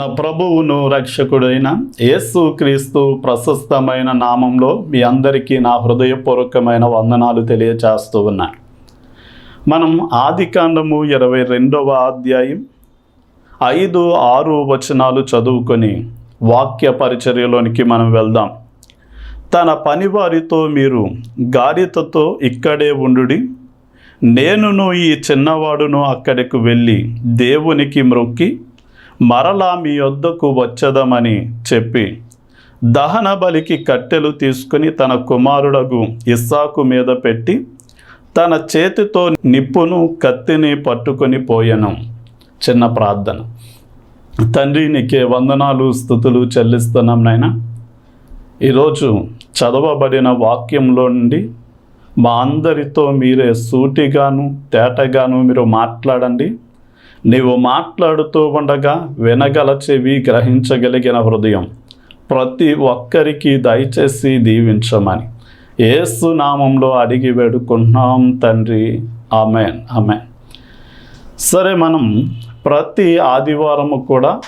మన ప్రభువును రక్షకుడైన యేసు క్రీస్తు ప్రశస్తమైన నామంలో మీ అందరికీ నా హృదయపూర్వకమైన వందనాలు తెలియచేస్తూ ఉన్నా. మనం ఆదికాండము ఇరవై రెండవ అధ్యాయం ఐదు ఆరు వచనాలు చదువుకొని వాక్య పరిచర్యలోనికి మనం వెళ్దాం. తన పనివారితో మీరు గాడితతో ఇక్కడే ఉండుడి. నేనును ఈ చిన్నవాడును అక్కడికి వెళ్ళి దేవునికి మ్రొక్కి మరలా మీ వద్దకు వచ్చదమని చెప్పి దహన బలికి కట్టెలు తీసుకుని తన కుమారుడగు ఇస్సాకు మీద పెట్టి తన చేతితో నిప్పును కత్తిని పట్టుకొని పోయెను. చిన్న ప్రార్థన. తండ్రి నీకే వందనాలు స్థుతులు చెల్లిస్తున్నాం నాయన. ఈరోజు చదవబడిన వాక్యంలో నుండి మా అందరితో మీరే సూటిగాను తేటగాను మీరు మాట్లాడండి. నీవు మాట్లాడుతూ ఉండగా వినగల చెవి గ్రహించగలిగిన హృదయం. ప్రతి ఒక్కరికి దయచేసి దీవించమని. ఏసు నామంలో అడిగి వేడుకుంటున్నాం తండ్రి. ఆమెన్. ఆమెన్. సరే మనం ప్రతి ఆదివారము కూడా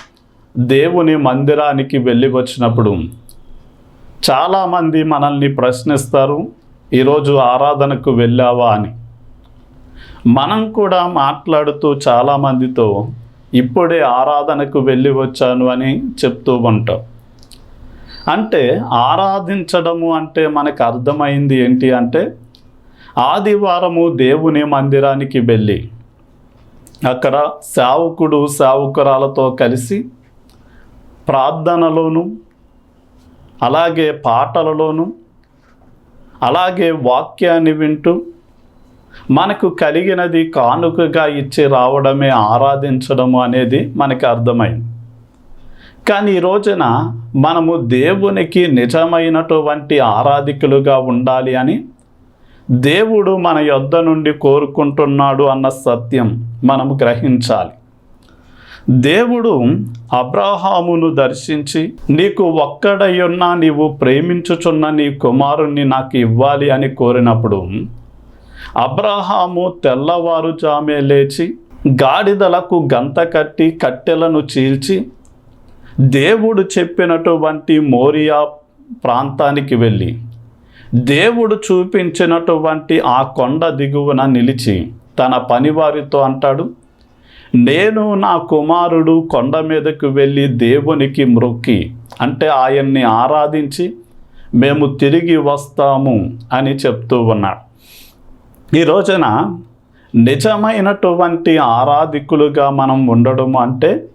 దేవుని మందిరానికి వెళ్ళి వచ్చినప్పుడు చాలామంది మనల్ని ప్రశ్నిస్తారు ఈరోజు ఆరాధనకు వెళ్ళావా? అని. మనం కూడా మాట్లాడుతూ చాలామందితో ఇప్పుడే ఆరాధనకు వెళ్ళి వచ్చాను అని చెప్తూ ఉంటాం. అంటే ఆరాధించడము అంటే మనకు అర్థమైంది ఏంటి అంటే ఆదివారము దేవుని మందిరానికి వెళ్ళి అక్కడ సేవకుడు సేవకురాలతో కలిసి ప్రార్థనలోను అలాగే పాటలలోను అలాగే వాక్యాన్ని వింటూ మనకు కలిగినది కానుకగా ఇచ్చి రావడమే ఆరాధించడము అనేది మనకి అర్థమైంది. కానీ ఈ రోజున మనము దేవునికి నిజమైనటువంటి ఆరాధికులుగా ఉండాలి అని దేవుడు మన యొద్ద నుండి కోరుకుంటున్నాడు అన్న సత్యం మనం గ్రహించాలి. దేవుడు అబ్రహామును దర్శించి నీకు ఒక్కడయున్నా నీవు ప్రేమించుచున్న నీ కుమారుణ్ణి నాకు ఇవ్వాలి అని కోరినప్పుడు అబ్రహాము తెల్లవారుజామే లేచి గాడిదలకు గంత కట్టి కట్టెలను చీల్చి దేవుడు చెప్పినటువంటి మోరియా ప్రాంతానికి వెళ్ళి దేవుడు చూపించినటువంటి ఆ కొండ దిగువన నిలిచి తన పనివారితో అంటాడు నేను నా కుమారుడు కొండ మీదకు వెళ్ళి దేవునికి మ్రొక్కి అంటే ఆయన్ని ఆరాధించి మేము తిరిగి వస్తాము అని చెప్తూ ఉన్నాడు. ఈ రోజున నిజమైనటువంటి ఆరాధికులుగా మనం ఉండడం అంటే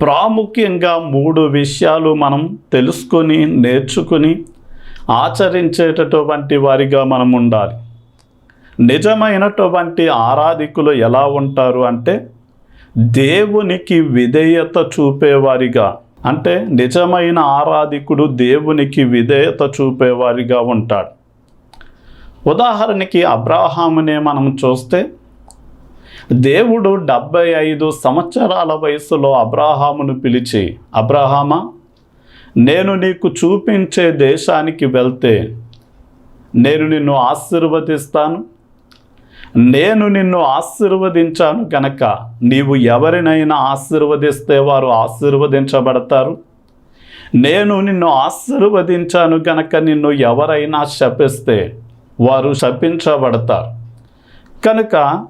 ప్రాముఖ్యంగా మూడు విషయాలు మనం తెలుసుకొని నేర్చుకుని ఆచరించేటటువంటి వారిగా మనం ఉండాలి. నిజమైనటువంటి ఆరాధికులు ఎలా ఉంటారు అంటే దేవునికి విధేయత చూపేవారిగా. అంటే నిజమైన ఆరాధికుడు దేవునికి విధేయత చూపేవారిగా ఉంటాడు. ఉదాహరణకి అబ్రాహామునే మనం చూస్తే దేవుడు డెబ్బై ఐదు సంవత్సరాల వయసులో అబ్రాహామును పిలిచి అబ్రాహామా నేను నీకు చూపించే దేశానికి వెళ్తే నేను నిన్ను ఆశీర్వదిస్తాను. నేను నిన్ను ఆశీర్వదించాను కనుక నీవు ఎవరినైనా ఆశీర్వదిస్తే వారు ఆశీర్వదించబడతారు. నేను నిన్ను ఆశీర్వదించాను కనుక నిన్ను ఎవరైనా శపిస్తే వారు శపించబడతారు. కనుక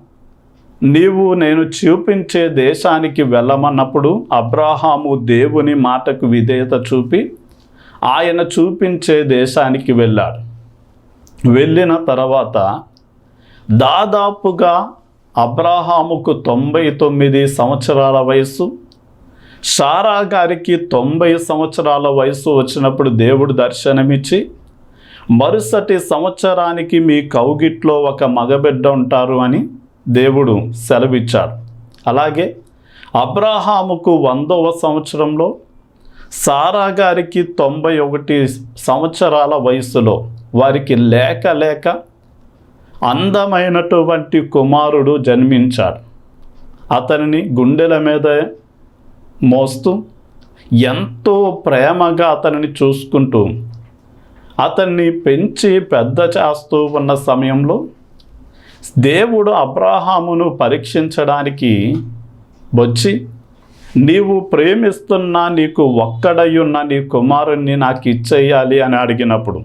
నీవు నేను చూపించే దేశానికి వెళ్ళమన్నప్పుడు అబ్రాహాము దేవుని మాటకు విధేయత చూపి ఆయన చూపించే దేశానికి వెళ్ళాడు. వెళ్ళిన తర్వాత దాదాపుగా అబ్రాహాముకు తొంభై తొమ్మిది సంవత్సరాల వయసు సారా గారికి తొంభై సంవత్సరాల వయసు వచ్చినప్పుడు దేవుడు దర్శనమిచ్చి మరుసటి సంవత్సరానికి మీ కౌగిట్లో ఒక మగబిడ్డ ఉంటారు అని దేవుడు సెలవిచ్చాడు. అలాగే అబ్రాహాముకు వందవ సంవత్సరంలో సారా గారికి తొంభై ఒకటి సంవత్సరాల వయసులో వారికి లేక లేక అందమైనటువంటి కుమారుడు జన్మించాడు. అతనిని గుండెల మీద మోస్తూ ఎంతో ప్రేమగా అతనిని చూసుకుంటూ అతన్ని పెంచి పెద్ద చేస్తూ ఉన్న సమయంలో దేవుడు అబ్రాహామును పరీక్షించడానికి వచ్చి నీవు ప్రేమిస్తున్న నీకు ఒక్కడయ్యున్న నీ కుమారుణ్ణి నాకు ఇచ్చేయాలి అని అడిగినప్పుడు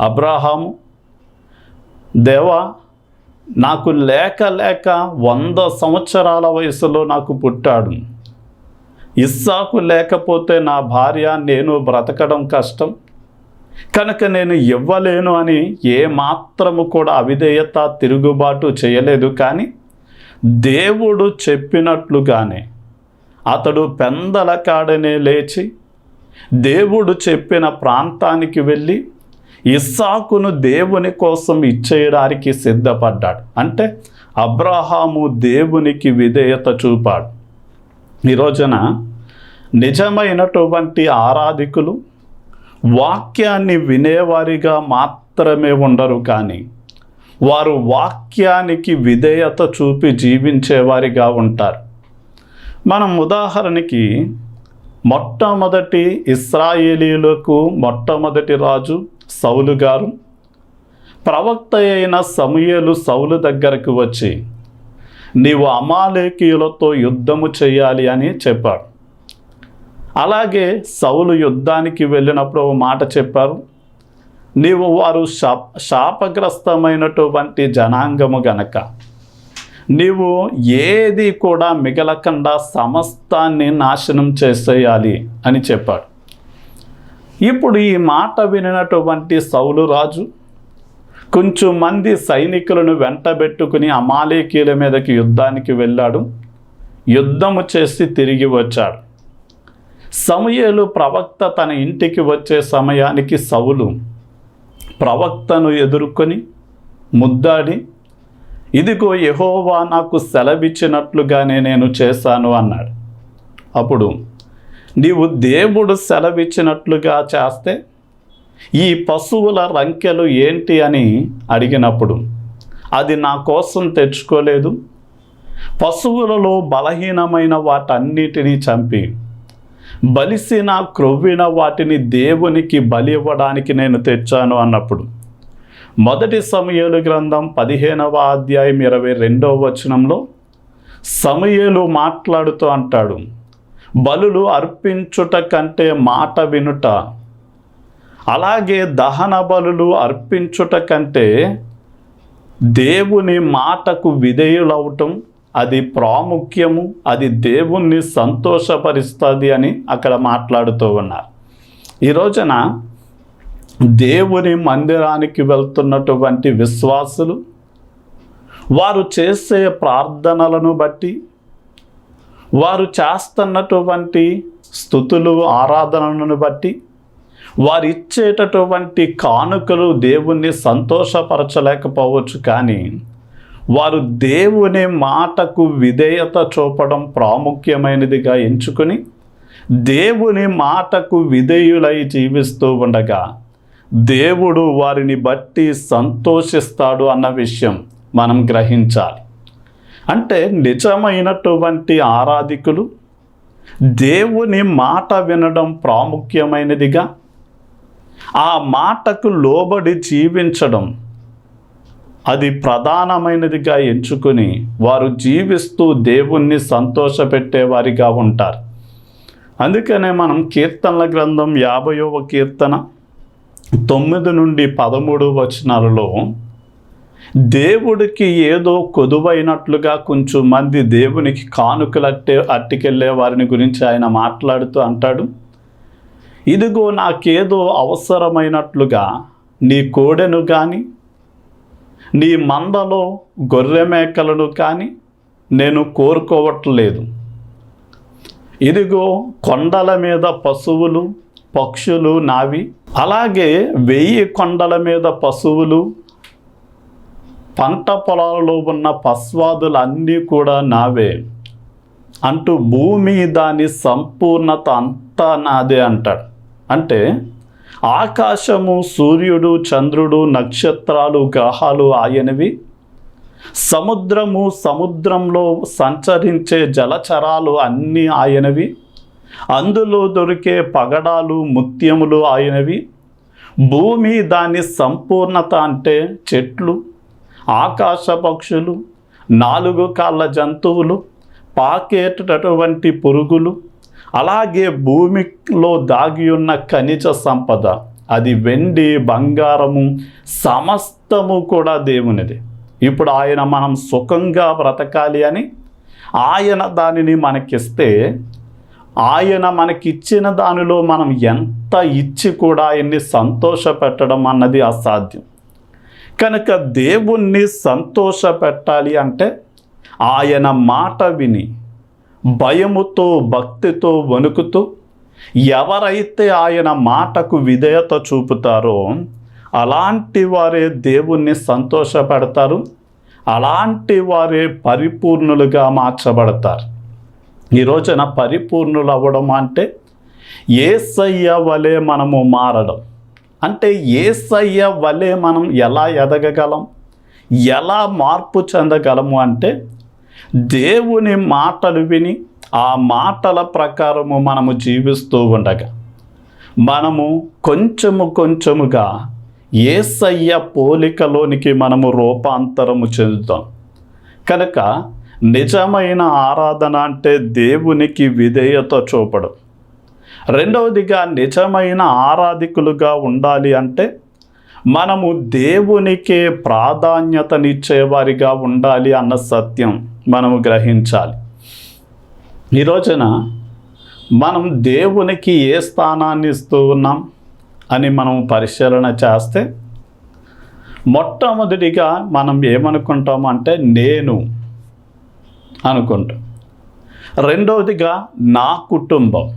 అబ్రాహాము దేవా నాకు లేక లేక వంద సంవత్సరాల వయసులో నాకు పుట్టాడు. ఇస్సాకు లేకపోతే నా భార్య నేను బ్రతకడం కష్టం. కనుక నేను ఇవ్వలేను అని ఏ మాత్రము కూడా అవిధేయత తిరుగుబాటు చేయలేదు. కానీ దేవుడు చెప్పినట్లుగానే అతడు పెందల కాడనే లేచి దేవుడు చెప్పిన ప్రాంతానికి వెళ్ళి ఇస్సాకును దేవుని కోసం ఇచ్చేయడానికి సిద్ధపడ్డాడు. అంటే అబ్రహాము దేవునికి విధేయత చూపాడు. ఈ రోజున నిజమైనటువంటి ఆరాధికులు వాక్యాన్ని వినేవారిగా మాత్రమే ఉండరు కానీ వారు వాక్యానికి విధేయత చూపి జీవించేవారిగా ఉంటారు. మనం ఉదాహరణకి మొట్టమొదటి ఇస్రాయేలీలకు మొట్టమొదటి రాజు సౌలు గారు ప్రవక్త అయిన సమూయేలు సౌలు దగ్గరకు వచ్చి నీవు అమాలేకీయులతో యుద్ధము చేయాలి అని చెప్పాడు. అలాగే సౌలు యుద్ధానికి వెళ్ళినప్పుడు ఒక మాట చెప్పారు. నీవు వారు శాప శాపగ్రస్తమైనటువంటి జనాంగము గనక నీవు ఏది కూడా మిగలకుండా సమస్తాన్ని నాశనం చేసేయాలి అని చెప్పాడు. ఇప్పుడు ఈ మాట వినినటువంటి సౌలు రాజు కొంచెం మంది సైనికులను వెంటబెట్టుకుని అమాలేకీల మీదకి యుద్ధానికి వెళ్ళాడు. యుద్ధము చేసి తిరిగి వచ్చాడు. సమయలు ప్రవక్త తన ఇంటికి వచ్చే సమయానికి సౌలు ప్రవక్తను ఎదుర్కొని ముద్దాడి ఇదిగో యహోవా నాకు సెలవిచ్చినట్లుగానే నేను చేశాను అన్నాడు. అప్పుడు నీవు దేవుడు సెలవిచ్చినట్లుగా చేస్తే ఈ పశువుల రంకెలు ఏంటి అని అడిగినప్పుడు అది నా కోసం తెచ్చుకోలేదు. పశువులలో బలహీనమైన వాటన్నిటినీ చంపి బలిసిన క్రొవ్విన వాటిని దేవునికి బలి ఇవ్వడానికి నేను తెచ్చాను అన్నప్పుడు. మొదటి సమయలు గ్రంథం పదిహేనవ అధ్యాయం ఇరవై రెండవ వచనంలో సమయలు మాట్లాడుతూ అంటాడు బలులు అర్పించుట కంటే మాట వినుట అలాగే దహన బలులు అర్పించుట కంటే దేవుని మాటకు విధేయులవటం అది ప్రాముఖ్యము అది దేవుణ్ణి సంతోషపరుస్తుంది అని అక్కడ మాట్లాడుతూ ఉన్నారు. ఈ రోజున దేవుని మందిరానికి వెళ్తున్నటువంటి విశ్వాసులు వారు చేసే ప్రార్థనలను బట్టి వారు చేస్తున్నటువంటి స్థుతులు ఆరాధనలను బట్టి వారు ఇచ్చేటటువంటి కానుకలు దేవుణ్ణి సంతోషపరచలేకపోవచ్చు కానీ వారు దేవుని మాటకు విధేయత చూపడం ప్రాముఖ్యమైనదిగా ఎంచుకుని దేవుని మాటకు విధేయులై జీవిస్తూ ఉండగా దేవుడు వారిని బట్టి సంతోషిస్తాడు అన్న విషయం మనం గ్రహించాలి. అంటే నిజమైనటువంటి ఆరాధికులు దేవుని మాట వినడం ప్రాముఖ్యమైనదిగా ఆ మాటకు లోబడి జీవించడం అది ప్రధానమైనదిగా ఎంచుకుని వారు జీవిస్తూ దేవుణ్ణి సంతోషపెట్టేవారిగా ఉంటారు. అందుకనే మనం కీర్తనల గ్రంథం యాభైవ కీర్తన తొమ్మిది నుండి పదమూడు వచనాలలో దేవుడికి ఏదో కొదువైనట్లుగా కొంచెం మంది దేవునికి కానుకలు అట్టే అట్టికెళ్ళే వారిని గురించి ఆయన మాట్లాడుతూ అంటాడు. ఇదిగో నాకేదో అవసరమైనట్లుగా నీ కోడెను కానీ నీ మందలో గొర్రె మేకలను కానీ నేను కోరుకోవట్లేదు. ఇదిగో కొండల మీద పశువులు పక్షులు నావి. అలాగే వెయ్యి కొండల మీద పశువులు పంట పొలాలలో ఉన్న పస్వాదులు అన్నీ కూడా నావే. అంటూ భూమి దాని సంపూర్ణత అంతా నాదే అంటాడు. అంటే ఆకాశము సూర్యుడు చంద్రుడు నక్షత్రాలు గ్రహాలు ఆయనవి. సముద్రము సముద్రంలో సంచరించే జలచరాలు అన్నీ ఆయనవి. అందులో దొరికే పగడాలు ముత్యములు ఆయనవి. భూమి దాని సంపూర్ణత అంటే చెట్లు ఆకాశ పక్షులు నాలుగు కాళ్ళ జంతువులు పాకేటటువంటి పురుగులు అలాగే భూమిలో దాగి ఉన్న ఖనిజ సంపద అది వెండి బంగారము సమస్తము కూడా దేవునిది. ఇప్పుడు ఆయన మనం సుఖంగా బ్రతకాలి అని ఆయన దానిని మనకిస్తే ఆయన మనకిచ్చిన దానిలో మనం ఎంత ఇచ్చి కూడా ఆయన్ని సంతోషపెట్టడం అన్నది అసాధ్యం. కనుక దేవుణ్ణి సంతోషపెట్టాలి అంటే ఆయన మాట విని భయముతో భక్తితో వణుకుతూ ఎవరైతే ఆయన మాటకు విధేయత చూపుతారో అలాంటి వారే దేవుణ్ణి సంతోషపెడతారు. అలాంటి వారే పరిపూర్ణులుగా మార్చబడతారు. ఈ రోజున పరిపూర్ణులు అవ్వడం అంటే ఏసయ్య వలె మనము మారడం. అంటే ఏసయ్య వలె మనం ఎలా ఎదగగలం? ఎలా మార్పు చెందగలము అంటే దేవుని మాటలు విని ఆ మాటల ప్రకారము మనము జీవిస్తూ ఉండగా మనము కొంచెము కొంచెముగా ఏసయ్య పోలికలోనికి మనము రూపాంతరము చెందుతాం. కనుక నిజమైన ఆరాధన అంటే దేవునికి విధేయత చూపడం. రెండవదిగా నిజమైన ఆరాధికులుగా ఉండాలి అంటే మనము దేవునికే ప్రాధాన్యతనిచ్చేవారిగా ఉండాలి అన్న సత్యం. మనము గ్రహించాలి. ఈ రోజున మనం దేవునికి ఏ స్థానాన్ని ఇస్తూ ఉన్నాం అని మనం పరిశీలన చేస్తే మొట్టమొదటిగా మనం ఏమనుకుంటాం అంటే నేను అనుకుంటాం. రెండవదిగా నా కుటుంబం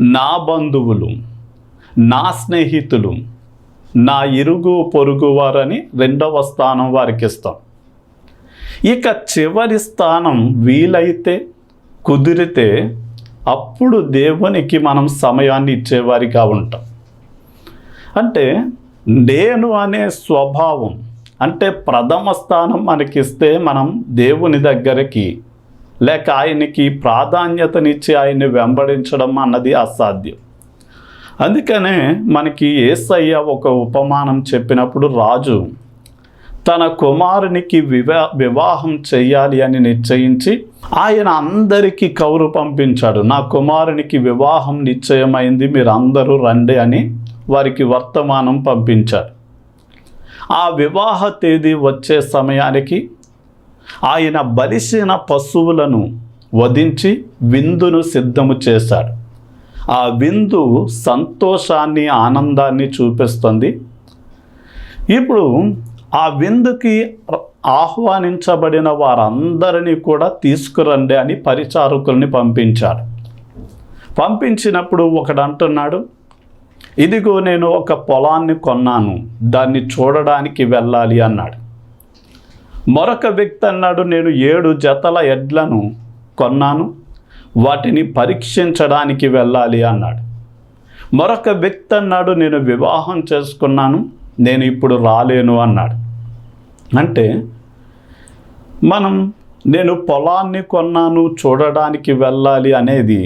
నా బంధువులు నా స్నేహితులు నా ఇరుగు పొరుగు వారని రెండవ స్థానం వారికి ఇస్తాం. ఇక చివరి స్థానం వీలైతే కుదిరితే అప్పుడు దేవునికి మనం సమయాన్ని ఇచ్చేవారిగా ఉంటాం. అంటే నేను అనే స్వభావం అంటే ప్రథమ స్థానం మనకిస్తే మనం దేవుని దగ్గరికి లేక ఆయనకి ప్రాధాన్యతనిచ్చి ఆయన్ని వెంబడించడం అన్నది అసాధ్యం. అందుకనే మనకి ఏసయ్య ఒక ఉపమానం చెప్పినప్పుడు రాజు తన కుమారునికి వివా వివాహం చెయ్యాలి అని నిశ్చయించి ఆయన అందరికీ కౌరు పంపించాడు. నా కుమారునికి వివాహం నిశ్చయమైంది మీరు అందరూ రండి అని వారికి వర్తమానం పంపించాడు. ఆ వివాహ తేదీ వచ్చే సమయానికి ఆయన బలిసిన పశువులను వధించి విందును సిద్ధము చేశాడు. ఆ విందు సంతోషాన్ని ఆనందాన్ని చూపిస్తుంది. ఇప్పుడు ఆ విందుకి ఆహ్వానించబడిన వారందరినీ కూడా తీసుకురండి అని పరిచారకుల్ని పంపించాడు. పంపించినప్పుడు ఒకడు అంటున్నాడు ఇదిగో నేను ఒక పొలాన్ని కొన్నాను దాన్ని చూడడానికి వెళ్ళాలి అన్నాడు. మరొక వ్యక్తి అన్నాడు నేను ఏడు జతల ఎడ్లను కొన్నాను వాటిని పరీక్షించడానికి వెళ్ళాలి అన్నాడు. మరొక వ్యక్తి అన్నాడు నేను వివాహం చేసుకున్నాను నేను ఇప్పుడు రాలేను అన్నాడు. అంటే మనం నేను పొలాన్ని కొన్నాను చూడడానికి వెళ్ళాలి అనేది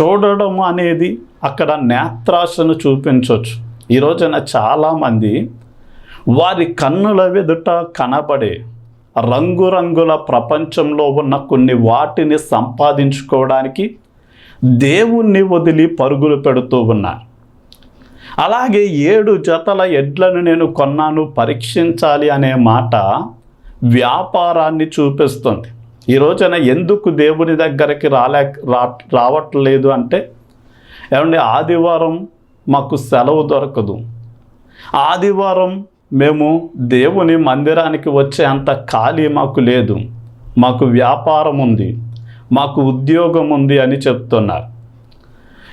చూడడం అనేది అక్కడ నేత్రాశను చూపించవచ్చు ఈ రోజున చాలామంది వారి కన్నుల ఎదుట కనబడే రంగురంగుల ప్రపంచంలో ఉన్న కొన్ని వాటిని సంపాదించుకోవడానికి దేవుణ్ణి వదిలి పరుగులు పెడుతూ ఉన్నారు. అలాగే ఏడు జతల ఎడ్లను నేను కొన్నాను పరీక్షించాలి అనే మాట వ్యాపారాన్ని చూపిస్తుంది. ఈ రోజున ఎందుకు దేవుని దగ్గరికి రాలే రా రావట్లేదు అంటే ఏమండి ఆదివారం మాకు సెలవు దొరకదు. ఆదివారం మేము దేవుని మందిరానికి వచ్చే అంత ఖాళీ మాకు లేదు. మాకు వ్యాపారం ఉంది. మాకు ఉద్యోగం ఉంది అని చెప్తున్నారు.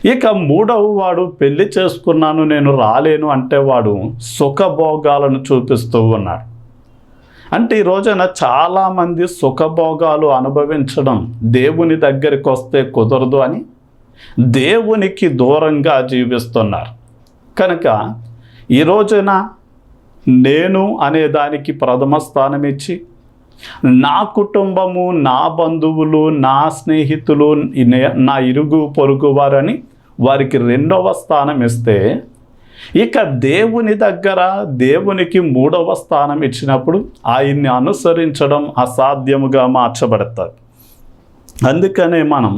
ఇక మూడవ వాడు పెళ్ళి చేసుకున్నాను నేను రాలేను అంటే వాడు సుఖభోగాలను చూపిస్తూ ఉన్నాడు. అంటే ఈ రోజున చాలామంది సుఖభోగాలు అనుభవించడం దేవుని దగ్గరికి వస్తే కుదరదు అని దేవునికి దూరంగా జీవిస్తున్నారు. కనుక ఈ రోజున నేను అనే దానికి ప్రథమ స్థానం ఇచ్చి నా కుటుంబము నా బంధువులు నా స్నేహితులు నా ఇరుగు పొరుగు వారని వారికి రెండవ స్థానం ఇస్తే ఇక దేవుని దగ్గర దేవునికి మూడవ స్థానం ఇచ్చినప్పుడు ఆయన్ని అనుసరించడం అసాధ్యముగా మార్చబడతారు. అందుకనే మనం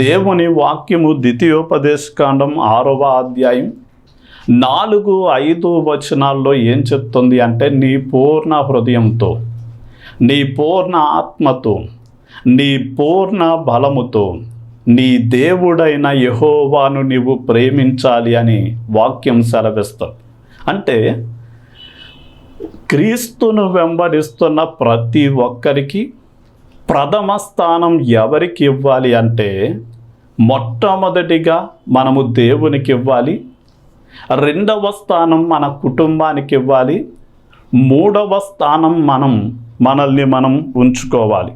దేవుని వాక్యము ద్వితీయోపదేశకాండం ఆరవ అధ్యాయం నాలుగు ఐదు వచనాల్లో ఏం చెప్తుంది అంటే నీ పూర్ణ హృదయంతో నీ పూర్ణ ఆత్మతో నీ పూర్ణ బలముతో నీ దేవుడైన యహోవాను నీవు ప్రేమించాలి అని వాక్యం సెలవిస్తుంది. అంటే క్రీస్తును వెంబడిస్తున్న ప్రతి ఒక్కరికి ప్రథమ స్థానం ఎవరికి ఇవ్వాలి అంటే మొట్టమొదటిగా మనము దేవునికి ఇవ్వాలి రెండవ స్థానం మన కుటుంబానికి ఇవ్వాలి మూడవ స్థానం మనం మనల్ని మనం ఉంచుకోవాలి.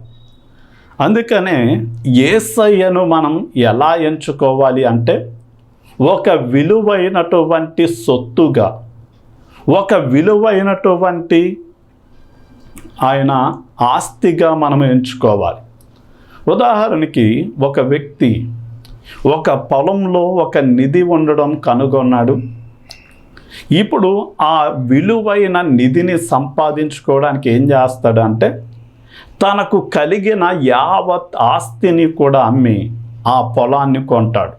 అందుకనే ఏసయ్యను మనం ఎలా ఎంచుకోవాలి అంటే ఒక విలువైనటువంటి సొత్తుగా ఒక విలువైనటువంటి ఆయన ఆస్తిగా మనం ఎంచుకోవాలి. ఉదాహరణకి ఒక వ్యక్తి ఒక పొలంలో ఒక నిధి ఉండడం కనుగొన్నాడు. ఇప్పుడు ఆ విలువైన నిధిని సంపాదించుకోవడానికి ఏం చేస్తాడు అంటే తనకు కలిగిన యావత్ ఆస్తిని కూడా అమ్మి ఆ పొలాన్ని కొంటాడు.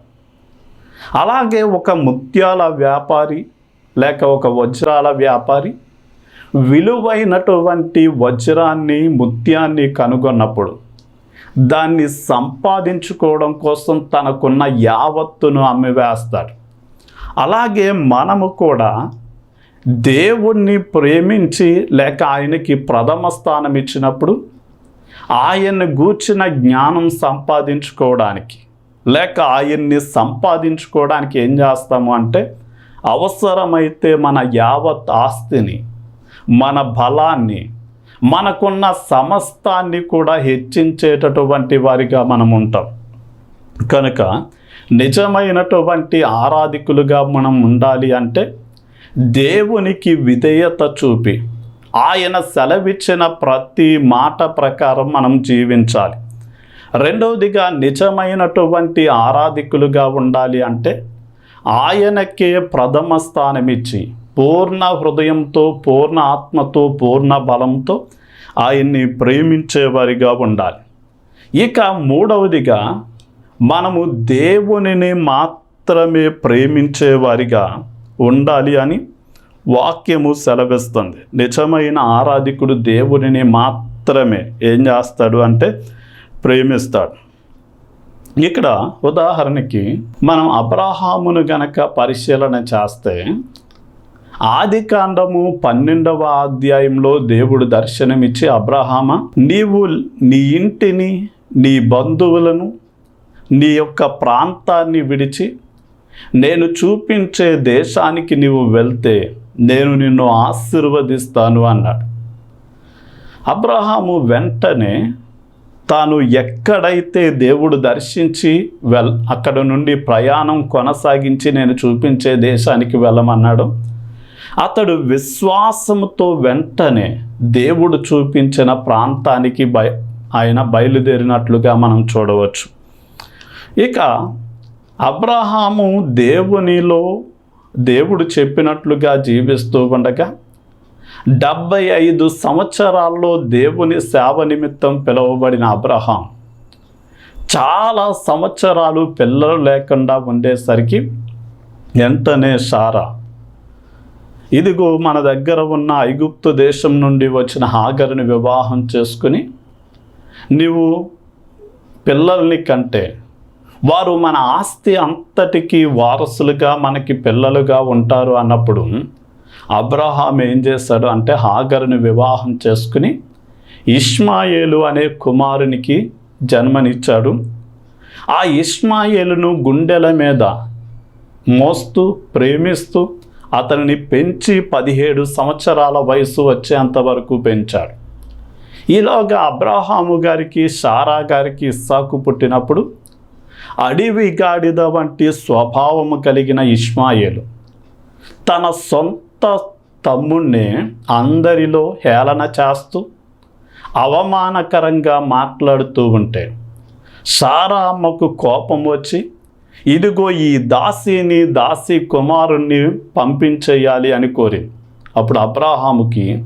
అలాగే ఒక ముత్యాల వ్యాపారి లేక ఒక వజ్రాల వ్యాపారి విలువైనటువంటి వజ్రాన్ని ముత్యాన్ని కనుగొన్నప్పుడు దాన్ని సంపాదించుకోవడం కోసం తనకున్న యావత్తును అమ్మివేస్తాడు అలాగే మనము కూడా దేవుణ్ణి ప్రేమించి లేక ఆయనకి ప్రథమ స్థానం ఇచ్చినప్పుడు ఆయన్ని గూర్చిన జ్ఞానం సంపాదించుకోవడానికి లేక ఆయన్ని సంపాదించుకోవడానికి ఏం చేస్తాము అంటే అవసరమైతే మన యావత్ ఆస్తిని మన బలాన్ని మనకున్న సమస్తాన్ని కూడా హెచ్చించేటటువంటి వారిగా మనం ఉంటాం. కనుక నిజమైనటువంటి ఆరాధికులుగా మనం ఉండాలి అంటే దేవునికి విధేయత చూపి ఆయన సెలవిచ్చిన ప్రతి మాట ప్రకారం మనం జీవించాలి. రెండవదిగా నిజమైనటువంటి ఆరాధికులుగా ఉండాలి అంటే ఆయనకే ప్రథమ స్థానమిచ్చి పూర్ణ హృదయంతో పూర్ణ ఆత్మతో పూర్ణ బలంతో ఆయన్ని ప్రేమించేవారిగా ఉండాలి. ఇక మూడవదిగా మనము దేవునిని మాత్రమే ప్రేమించేవారిగా ఉండాలి అని వాక్యము సెలవిస్తుంది. నిజమైన ఆరాధికుడు దేవుడిని మాత్రమే ఏం చేస్తాడు అంటే ప్రేమిస్తాడు. ఇక్కడ ఉదాహరణకి మనం అబ్రహామును గనక పరిశీలన చేస్తే ఆది కాండము పన్నెండవ అధ్యాయంలో దేవుడు దర్శనమిచ్చి అబ్రహామ నీవు నీ ఇంటిని నీ బంధువులను నీ యొక్క ప్రాంతాన్ని విడిచి నేను చూపించే దేశానికి నీవు వెళ్తే నేను నిన్ను ఆశీర్వదిస్తాను అన్నాడు. అబ్రహాము వెంటనే తాను ఎక్కడైతే దేవుడు దర్శించి వెల్ అక్కడ నుండి ప్రయాణం కొనసాగించి నేను చూపించే దేశానికి వెళ్ళమన్నాడు అతడు విశ్వాసంతో వెంటనే దేవుడు చూపించిన ప్రాంతానికి బయ ఆయన బయలుదేరినట్లుగా మనం చూడవచ్చు. ఇక అబ్రహాము దేవునిలో దేవుడు చెప్పినట్లుగా జీవిస్తూ ఉండగా డెబ్బై ఐదు సంవత్సరాల్లో దేవుని సేవ నిమిత్తం పిలువబడిన అబ్రహాం చాలా సంవత్సరాలు పిల్లలు లేకుండా ఉండేసరికి వెంటనే సారా. ఇదిగో మన దగ్గర ఉన్న ఐగుప్తు దేశం నుండి వచ్చిన హాగరుని వివాహం చేసుకుని నీవు పిల్లల్ని కంటే వారు మన ఆస్తి అంతటికి వారసులుగా మనకి పిల్లలుగా ఉంటారు అన్నప్పుడు అబ్రహాం ఏం చేశాడు అంటే హాగర్ని వివాహం చేసుకుని ఇష్మాయేలు అనే కుమారునికి జన్మనిచ్చాడు. ఆ ఇష్మాయేలును గుండెల మీద మోస్తూ ప్రేమిస్తూ అతనిని పెంచి పదిహేడు సంవత్సరాల వయసు వచ్చేంత వరకు పెంచాడు. ఈలోగా అబ్రహాము గారికి సారా గారికి ఇస్సాకు పుట్టినప్పుడు అడవి గాడిద వంటి స్వభావము కలిగిన ఇష్మాయేలు. తన సొంత తమ్ముణ్ణి అందరిలో హేళన చేస్తూ అవమానకరంగా మాట్లాడుతూ ఉంటే సారా అమ్మకు కోపం వచ్చి ఇదిగో ఈ దాసిని దాసి కుమారుణ్ణి పంపించేయాలి అని కోరింది. అప్పుడు అబ్రాహాముకి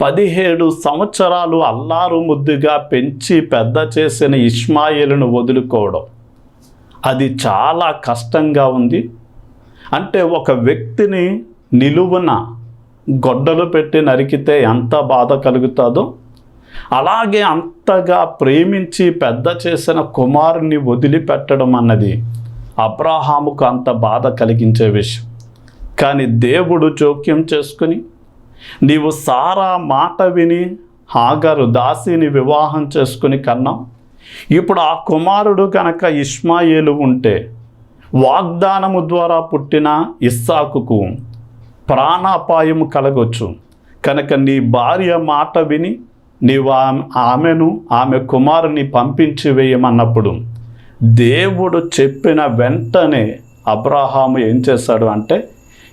పదిహేడు సంవత్సరాలు అల్లారు ముద్దుగా పెంచి పెద్ద చేసిన ఇస్మాయిల్ను వదులుకోవడం అది చాలా కష్టంగా ఉంది. అంటే ఒక వ్యక్తిని నిలువున గొడ్డలు పెట్టి నరికితే ఎంత బాధ కలుగుతుందో అలాగే అంతగా ప్రేమించి పెద్ద చేసిన కుమారుని వదిలిపెట్టడం అన్నది అబ్రాహాముకు అంత బాధ కలిగించే విషయం. కానీ దేవుడు జోక్యం చేసుకుని నీవు సారా మాట విని హాగరు దాసిని వివాహం చేసుకుని కన్నాం ఇప్పుడు ఆ కుమారుడు కనుక ఇస్మాయేలు ఉంటే వాగ్దానము ద్వారా పుట్టిన ఇస్సాకుకు ప్రాణాపాయం కలగొచ్చు. కనుక నీ భార్య మాట విని నీవు ఆమెను ఆమె కుమారుని పంపించి వేయమన్నప్పుడు దేవుడు చెప్పిన వెంటనే అబ్రహాము ఏం చేశాడు అంటే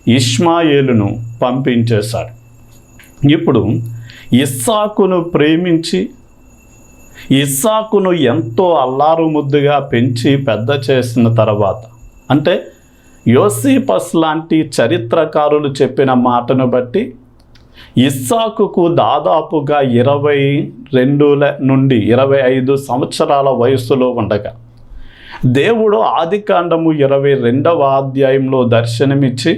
ఇష్మాయేలును పంపించేశాడు. ఇప్పుడు ఇస్సాకును ప్రేమించి ఇస్సాకును ఎంతో అల్లారు ముద్దుగా పెంచి పెద్ద చేసిన తర్వాత అంటే యోసిపస్ లాంటి చరిత్రకారులు చెప్పిన మాటను బట్టి ఇస్సాకుకు దాదాపుగా ఇరవై రెండుల నుండి ఇరవై ఐదు సంవత్సరాల వయస్సులో ఉండగా దేవుడు ఆదికాండము ఇరవై రెండవ అధ్యాయంలో దర్శనమిచ్చి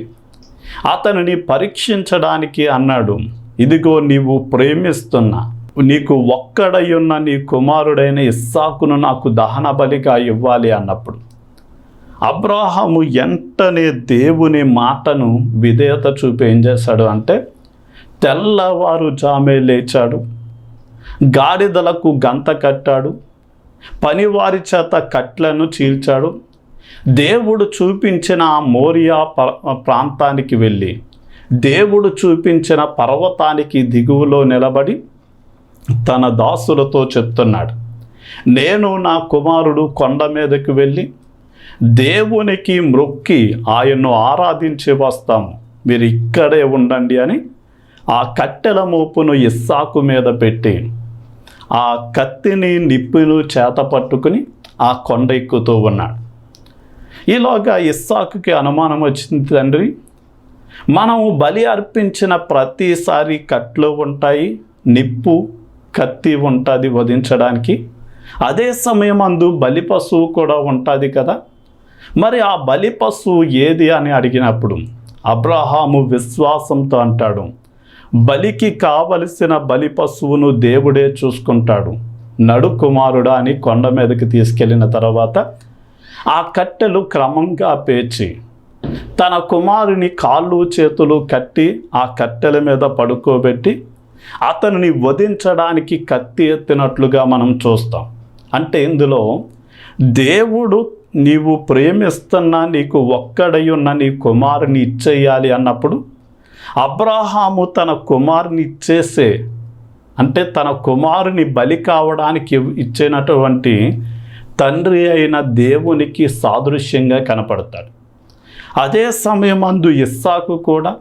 అతనిని పరీక్షించడానికి అన్నాడు ఇదిగో నీవు ప్రేమిస్తున్న నీకు ఒక్కడయ్యున్న నీ కుమారుడైన ఇస్సాకును నాకు దహన బలిగా ఇవ్వాలి అన్నప్పుడు అబ్రాహాము వెంటనే దేవుని మాటను విధేయత చూపి ఏం చేశాడు అంటే తెల్లవారు జామే లేచాడు. గాడిదలకు గంత కట్టాడు. పనివారి చేత కట్లను చీల్చాడు. దేవుడు చూపించిన ఆ మోరియా ప- ప్రాంతానికి వెళ్ళి దేవుడు చూపించిన పర్వతానికి దిగువలో నిలబడి తన దాసులతో చెప్తున్నాడు నేను నా కుమారుడు కొండ మీదకి వెళ్ళి దేవునికి మ్రొక్కి ఆయన్ను ఆరాధించి వస్తాము. మీరు ఇక్కడే ఉండండి అని ఆ కట్టెల మోపును ఇస్సాకు మీద పెట్టి ఆ కత్తిని నిప్పులు చేత పట్టుకుని ఆ కొండ ఎక్కుతూ ఉన్నాడు. ఈలోగా ఇస్సాకుకి అనుమానం వచ్చింది తండ్రి మనం బలి అర్పించిన ప్రతిసారి కట్లు ఉంటాయి నిప్పు కత్తి ఉంటుంది వధించడానికి. అదే సమయం అందు బలి పశువు కూడా ఉంటుంది కదా. మరి ఆ బలి పశువు ఏది అని అడిగినప్పుడు అబ్రహాము విశ్వాసంతో అంటాడు బలికి కావలసిన బలి పశువును దేవుడే చూసుకుంటాడు. నడు కుమారుడా అని కొండ మీదకి తీసుకెళ్ళిన తర్వాత ఆ కట్టెలు క్రమంగా పేర్చి తన కుమారుని కాళ్ళు చేతులు కట్టి ఆ కట్టెల మీద పడుకోబెట్టి అతనిని వధించడానికి కత్తి ఎత్తినట్లుగా మనం చూస్తాం. అంటే ఇందులో దేవుడు నీవు ప్రేమిస్తున్న నీకు ఒక్కడై ఉన్న నీ కుమారుని ఇచ్చేయాలి అన్నప్పుడు అబ్రాహాము తన కుమారుని ఇచ్చేసే అంటే తన కుమారుని బలి కావడానికి ఇచ్చినటువంటి తండ్రి అయిన దేవునికి సాదృశ్యంగా కనపడతాడు. అదే సమయం అందు ఇస్సాకు కూడా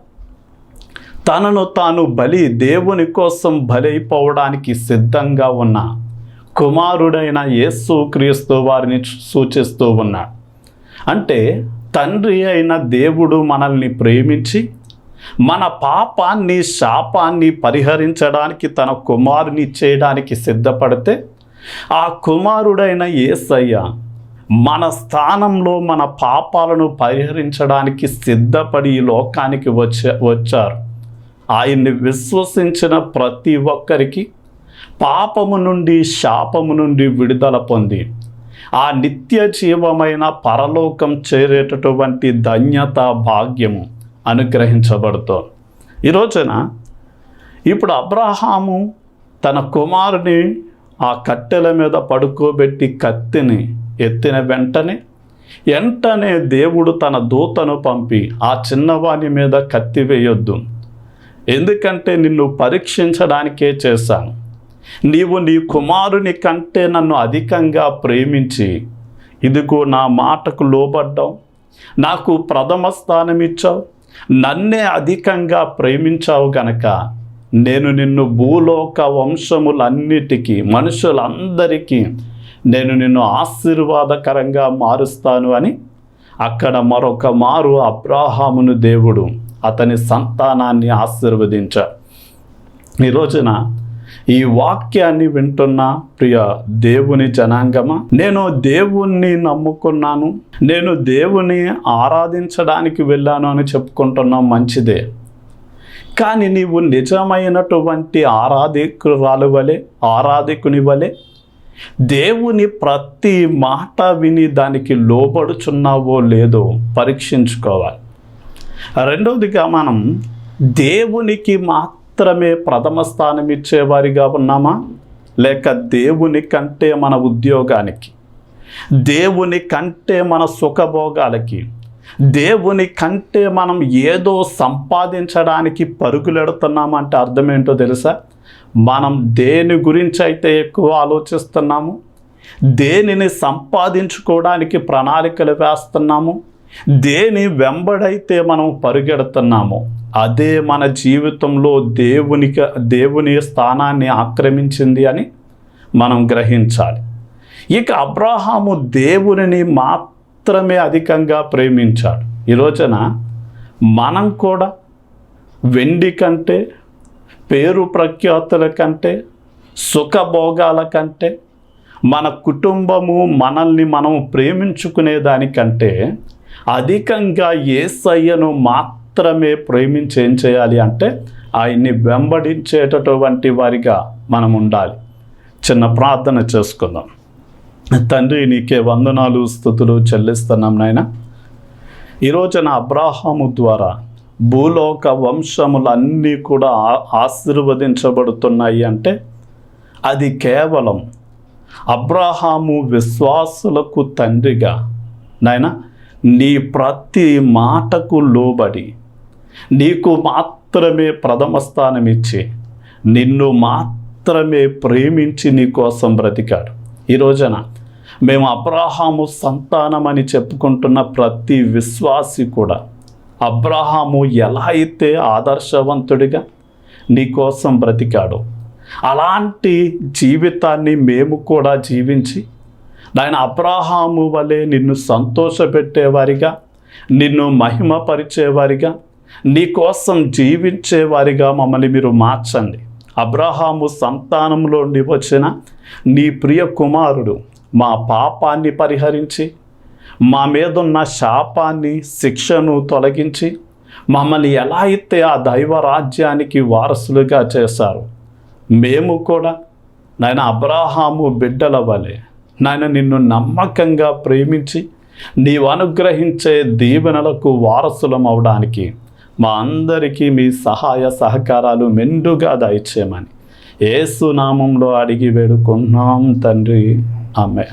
తనను తాను బలి దేవుని కోసం బలైపోవడానికి సిద్ధంగా ఉన్న కుమారుడైన యేసు క్రీస్తు వారిని సూచిస్తూ ఉన్నాడు. అంటే తండ్రి అయిన దేవుడు మనల్ని ప్రేమించి మన పాపాన్ని శాపాన్ని పరిహరించడానికి తన కుమారుని చేయడానికి సిద్ధపడితే ఆ కుమారుడైన ఏసయ్య మన స్థానంలో మన పాపాలను పరిహరించడానికి సిద్ధపడి ఈ లోకానికి వచ్చే వచ్చారు. ఆయన్ని విశ్వసించిన ప్రతి ఒక్కరికి పాపము నుండి శాపము నుండి విడుదల పొంది ఆ నిత్య జీవమైన పరలోకం చేరేటటువంటి ధన్యత భాగ్యము అనుగ్రహించబడుతోంది. ఈ రోజున ఇప్పుడు అబ్రహాము తన కుమారుని ఆ కట్టెల మీద పడుకోబెట్టి కత్తిని ఎత్తిన వెంటనే వెంటనే దేవుడు తన దూతను పంపి ఆ చిన్నవాని మీద కత్తి వేయొద్దు. ఎందుకంటే నిన్ను పరీక్షించడానికే చేశాను. నీవు నీ కుమారుని కంటే నన్ను అధికంగా ప్రేమించి ఇదిగో నా మాటకు లోబడ్డావు. నాకు ప్రథమ స్థానం ఇచ్చావు నన్నే అధికంగా ప్రేమించావు గనక నేను నిన్ను భూలోక వంశములన్నిటికీ మనుషులందరికీ నేను నిన్ను ఆశీర్వాదకరంగా మారుస్తాను అని అక్కడ మరొక మారు అబ్రాహామును దేవుడు అతని సంతానాన్ని ఆశీర్వదించారు ఈ రోజున ఈ వాక్యాన్ని వింటున్న ప్రియ దేవుని జనాంగమా? నేను దేవుణ్ణి నమ్ముకున్నాను. నేను దేవుని ఆరాధించడానికి వెళ్ళాను అని చెప్పుకుంటున్నాం మంచిదే. కానీ నీవు నిజమైనటువంటి ఆరాధికురాలు వలె ఆరాధికుని వలె దేవుని ప్రతి మాట విని దానికి లోబడుచున్నావో లేదో పరీక్షించుకోవాలి. రెండవదిగా మనం దేవునికి మాత్రమే ప్రథమ స్థానం ఇచ్చేవారిగా ఉన్నామా? లేక దేవుని కంటే మన ఉద్యోగానికి దేవుని కంటే మన సుఖభోగాలకి దేవుని కంటే మనం ఏదో సంపాదించడానికి పరుగులెడుతున్నామంటే అర్థం ఏంటో తెలుసా? మనం దేని గురించి అయితే ఎక్కువ ఆలోచిస్తున్నాము? దేనిని సంపాదించుకోవడానికి ప్రణాళికలు వేస్తున్నాము? దేని వెంబడైతే మనం పరుగెడుతున్నామో అదే మన జీవితంలో దేవునికి దేవుని స్థానాన్ని ఆక్రమించింది అని మనం గ్రహించాలి. ఇక అబ్రాహాము దేవునిని మాత్రమే అధికంగా ప్రేమించాడు. ఈ రోజున మనం కూడా వెండి కంటే పేరు ప్రఖ్యాతుల కంటే సుఖభోగాల కంటే మన కుటుంబము మనల్ని మనం ప్రేమించుకునే దానికంటే అధికంగా ఏసయ్యను మాత్రమే ప్రేమించి ఏం చేయాలి అంటే ఆయన్ని వెంబడించేటటువంటి వారిగా మనం ఉండాలి. చిన్న ప్రార్థన చేసుకుందాం. తండ్రి నీకే వందనాలు స్థుతులు చెల్లిస్తున్నాం నాయన. ఈరోజున అబ్రాహాము ద్వారా భూలోక వంశములన్నీ కూడా ఆశీర్వదించబడుతున్నాయి అంటే అది కేవలం అబ్రాహాము విశ్వాసులకు తండ్రిగా. నాయనా నీ ప్రతి మాటకు లోబడి నీకు మాత్రమే ప్రథమ స్థానం ఇచ్చి నిన్ను మాత్రమే ప్రేమించి నీ కోసం బ్రతికాడు. ఈ రోజున మేము అబ్రాహాము సంతానమని చెప్పుకుంటున్న ప్రతి విశ్వాసి కూడా అబ్రహాము ఎలా అయితే ఆదర్శవంతుడిగా నీ కోసం బ్రతికాడు అలాంటి జీవితాన్ని మేము కూడా జీవించి నాయన అబ్రాహాము వలె నిన్ను సంతోషపెట్టేవారిగా నిన్ను మహిమపరిచేవారిగా నీ కోసం జీవించేవారిగా మమ్మల్ని మీరు మార్చండి. అబ్రహాము సంతానంలోండి వచ్చిన నీ ప్రియ కుమారుడు మా పాపాన్ని పరిహరించి మా మీదున్న శాపాన్ని శిక్షను తొలగించి మమ్మల్ని ఎలా అయితే ఆ దైవ రాజ్యానికి వారసులుగా చేశారు మేము కూడా నాయన అబ్రాహాము బిడ్డల వలె నాయన నిన్ను నమ్మకంగా ప్రేమించి నీవు అనుగ్రహించే దీవెనలకు వారసులం అవడానికి మా అందరికీ మీ సహాయ సహకారాలు మెండుగా దయచేయమని. ఏసునామంలో అడిగి వేడుకున్నాం తండ్రి. ఆమె